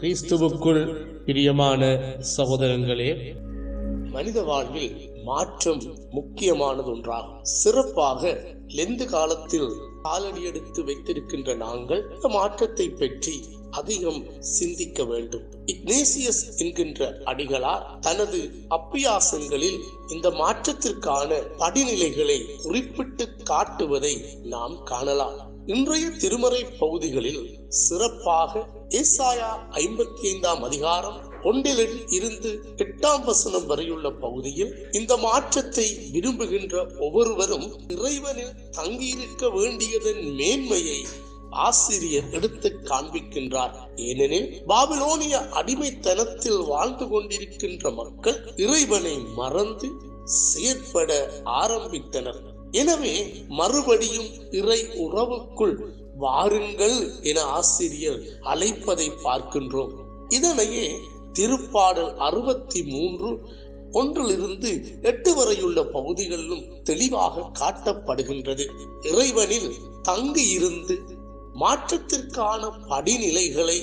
கிறிஸ்துவுக்குள் பிரியமான சகோதரங்களே மனித வாழ்வில் மாற்றம் முக்கியமானது ஒன்றாகும். சிறப்பாக லெந்து காலத்தில் காலடி எடுத்து வைத்திருக்கின்ற நாங்கள் இந்த மாற்றத்தை பற்றி அதிகம் சிந்திக்க வேண்டும். இக்னேசியஸ் என்கின்ற அடிகளார் தனது அப்பியாசங்களில் இந்த மாற்றத்திற்கான படிநிலைகளை குறிப்பிட்டு காட்டுவதை நாம் காணலாம். இன்றைய திருமறை பகுதிகளில் சிறப்பாக ஏசாயா ஐம்பத்தி ஐந்தாம் அதிகாரம் ஒன்றில் இருந்து எட்டாம் வசனம் வரையுள்ள பகுதியில் இந்த மாற்றத்தை விரும்புகின்ற ஒவ்வொருவரும் இறைவனில் தங்கியிருக்க வேண்டியதன் மேன்மையை ஆசிரியர் எடுத்து காண்பிக்கின்றார். ஏனெனில் பாபிலோனிய அடிமைத்தனத்தில் வாழ்ந்து கொண்டிருக்கின்ற மக்கள் இறைவனை மறந்து செயற்பட ஆரம்பித்தனர். எனவே மறுபடியும் இறை உறவுக்குள் வாருங்கள் என ஆசிரியர் அழைப்பதை பார்க்கின்றோம். இதனையே திருப்பாடல் அறுபத்தி மூன்று ஒன்றிலிருந்து எட்டு வரையுள்ள பகுதிகளிலும் தெளிவாக காட்டப்படுகின்றது. இறைவனில் தங்கி இருந்து மாற்றத்திற்கான படிநிலைகளை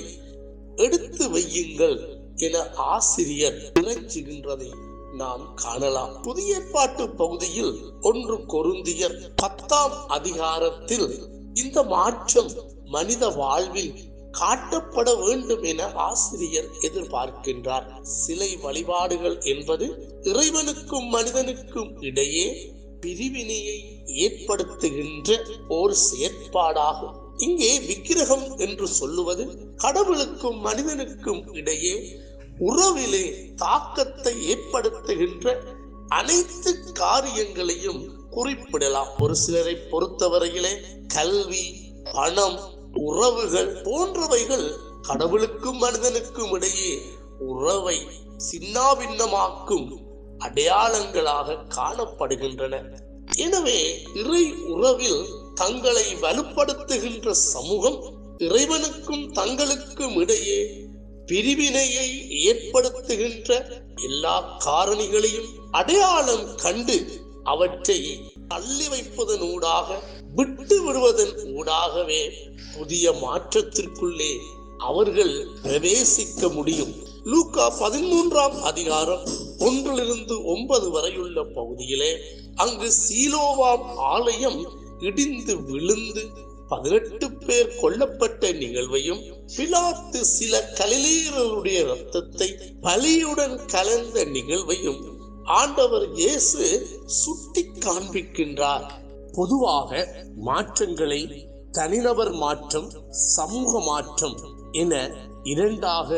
எடுத்து வையுங்கள் என ஆசிரியர் இறைச்சுகின்றதை நாம் காணலாம். புதிய ஏற்பாட்டு பகுதியில் ஒன்று கொருந்திய பத்தாம் அதிகாரத்தில் இந்த மாற்றம் மனித வாழ்வில் காட்டப்பட வேண்டும் என ஆசிரியர் எதிர்பார்க்கின்றார். சிலை வழிபாடுகள் என்பது இறைவனுக்கும் மனிதனுக்கும் இடையே பிரிவினையை ஏற்படுத்துகின்ற ஒரு செயற்பாடாகும். இங்கே விக்கிரகம் என்று சொல்லுவது கடவுளுக்கும் மனிதனுக்கும் இடையே உறவிலே தாக்கத்தை ஏற்படுத்துகின்ற அனைத்து காரியங்களையும் குறிப்பிடலாம். ஒரு சிலரை பொறுத்தவரையிலே கல்வி பணம் உறவுகள் போன்றவைகள் கடவுளுக்கும் மனிதனுக்கும் இடையே உறவை சின்னாபின்னமாக்கும் அடையாளங்களாக காணப்படுகின்றன. எனவே இறை உறவில் தங்களை வலுப்படுத்துகின்ற சமூகம் இறைவனுக்கும் தங்களுக்கும் இடையே பிரிவினையை ஏற்படுத்துகின்ற எல்லா காரணிகளையும் அடையாளம் கண்டு அவற்றை தள்ளி வைப்பதன் ஊடாக விட்டு விடுவதன் ஊடாகவே புதிய மாற்றத்திற்குள்ளே அவர்கள் பிரவேசிக்க முடியும். லூக்கா பதிமூன்றாம் அதிகாரம் ஒன்றிலிருந்து ஒன்பது வரையுள்ள பகுதியிலே அங்கு சீலோவாம் ஆலயம் இடிந்து விழுந்து பதினெட்டு பேர் கொல்லப்பட்ட நிகழ்வையும் பிலாத்து சில கலிலேயர்களுடைய ரத்தத்தை பலியுடன் கலந்த நிகழ்வையும் ஆண்டவர் இயேசு சுட்டி காண்பிக்கின்றார். பொதுவாக மாற்றங்களை தனிநபர் மாற்றம் சமூக மாற்றம் என இரண்டாக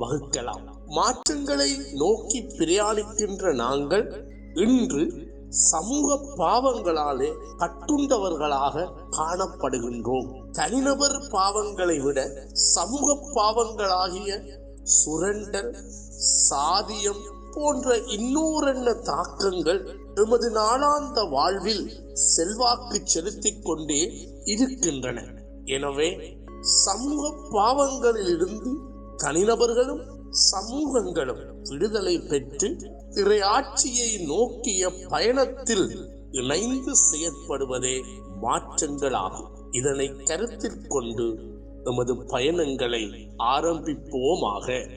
வகுக்கலாம். மாற்றங்களை நோக்கி பிரயாணிக்கின்ற நாங்கள் இன்று சமூக பாவங்களாலே கட்டுண்டவர்களாக காணப்படுகின்றோம். தனிநபர் பாவங்களை விட சமூக பாவங்களாகிய சுரண்டல் சாதியம் போன்ற இன்னோரென்ன தாக்கங்கள் எமது நாளாந்த வாழ்வில் செல்வாக்கு செலுத்திக் கொண்டே இருக்கின்றன. எனவே சமூக பாவங்களிலிருந்து தனிநபர்களும் சமூகங்களும் விடுதலை பெற்று இறையாட்சியை நோக்கிய பயணத்தில் இணைந்து செயற்படுவதே மாற்றங்களாகும். இதனை கருத்தில் கொண்டு நமது பயணங்களை ஆரம்பிப்போமாக.